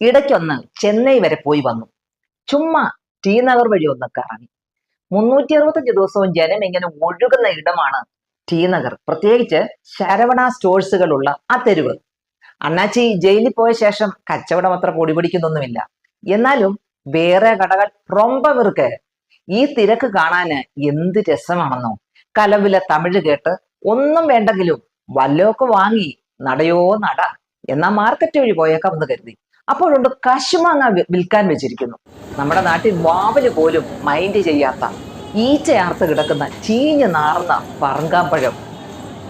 ഇടയ്ക്കൊന്ന് ചെന്നൈ വരെ പോയി വന്നു. ചുമ്മാ ടി നഗർ വഴി ഒന്ന് കറങ്ങി. മുന്നൂറ്റി അറുപത്തഞ്ച് ദിവസവും ജനം ഇങ്ങനെ ഒഴുകുന്ന ഇടമാണ് ടി നഗർ. പ്രത്യേകിച്ച് ശരവണ സ്റ്റോഴ്സുകളുള്ള ആ തെരുവ്. അണ്ണാച്ചി ജയിലിൽ പോയ ശേഷം കച്ചവടം അത്ര പൊടിപിടിക്കുന്നൊന്നുമില്ല എന്നാലും വേറെ കടകൾ റൊമ്പവർക്ക് ഈ തിരക്ക് കാണാന് എന്ത് രസമാണെന്നോ. കലവില തമിഴ് കേട്ട് ഒന്നും വേണ്ടെങ്കിലും വല്ലതൊക്കെ വാങ്ങി നടയോ നട. എന്നാ മാർക്കറ്റ് വഴി പോയേക്കാം എന്ന് കരുതി. അപ്പോഴുണ്ട് കശുമാങ്ങ വിൽക്കാൻ വെച്ചിരിക്കുന്നു. നമ്മുടെ നാട്ടിൽ വാവൽ പോലും മൈൻഡ് ചെയ്യാത്ത ഈച്ചയാർത്ത് കിടക്കുന്ന ചീഞ്ഞ് നാർന്ന പറങ്കാമ്പഴം.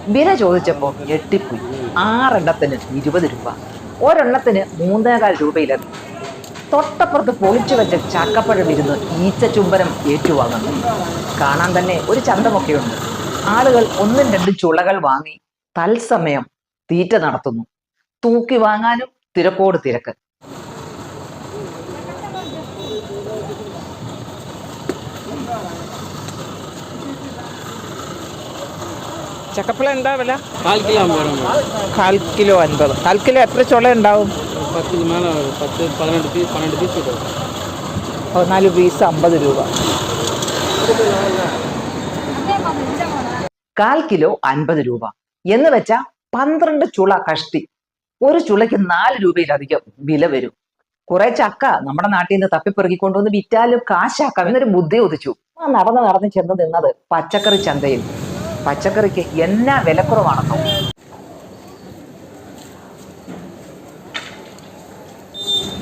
വില ചോദിച്ചപ്പോൾ ഞെട്ടിപ്പോയി. ആറെണ്ണത്തിന് ഇരുപത് രൂപ. ഒരെണ്ണത്തിന് മൂന്നേകാൽ രൂപയിലെത്തി തൊട്ടപ്പുറത്ത് പൊളിച്ചു വെച്ച ചക്കപ്പഴം ഇരുന്ന് ഈച്ച ചുംബനം ഏറ്റുവാങ്ങുന്നു. കാണാൻ തന്നെ ഒരു ചന്തമൊക്കെയുണ്ട്. ആളുകൾ ഒന്നും രണ്ടും ചുളകൾ വാങ്ങി തത്സമയം തീറ്റ നടത്തുന്നു. തൂക്കി വാങ്ങാനും തിരക്കോട് തിരക്ക്. ചക്കപ്പഴം എന്താ വില? കാൽ കിലോ കാൽ കിലോ അൻപത്. കാൽ കിലോ എത്ര ചുള ഉണ്ടാവും? പത്ത് പത്ത് പതിനെട്ട് പീസ് പന്ത്രണ്ട് പീസ് പതിനാല് പീസ് അമ്പത് രൂപ. കാൽ കിലോ അൻപത് രൂപ. എന്ന് വെച്ചാൽ പന്ത്രണ്ട് ചുള കഷ്ടി. ഒരു ചുളയ്ക്ക് നാല് രൂപയിലധികം വില വരും. കുറെ ചക്ക നമ്മുടെ നാട്ടിൽ നിന്ന് തപ്പിപ്പെറുക്കി കൊണ്ടുവന്ന് വിറ്റാലും കാശാക്കാം എന്നൊരു ബുദ്ധി ഉദിച്ചു. ആ നടന്ന് നടന്ന് ചെന്ന് നിന്നത് പച്ചക്കറി ചന്തയിൽ പച്ചക്കറിക്ക് എന്നാ വിലക്കുറവാണെന്നോ?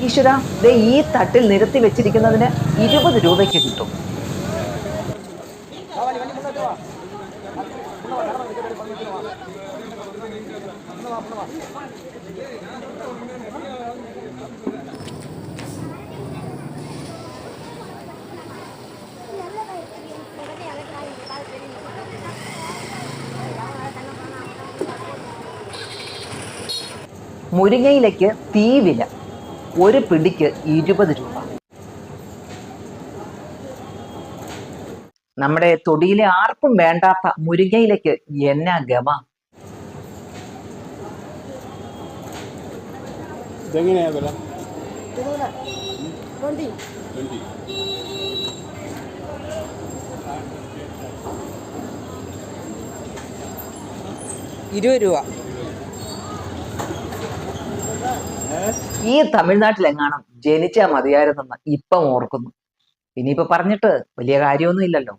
ഈശ്വര ദേ ഈ തട്ടിൽ നിരത്തി വെച്ചിരിക്കുന്നതിന് ഇരുപത് രൂപയ്ക്ക് കിട്ടും. മുരിങ്ങയിലേക്ക് തീവില ഒരു പിടിക്ക് ഇരുപത് രൂപ. നമ്മുടെ തൊടിയിലെ ആർക്കും വേണ്ടാത്ത മുരിങ്ങയിലേക്ക് എന്നാ ഗമ? ഇതെങ്ങനെയാ വില? ഇരുപത് രൂപ. ഈ തമിഴ്നാട്ടിലെങ്ങാനും ജനിച്ചാൽ മതിയായിരുന്നെന്ന് ഇപ്പം ഓർക്കുന്നു. ഇനിയിപ്പോ പറഞ്ഞിട്ട് വലിയ കാര്യമൊന്നും ഇല്ലല്ലോ.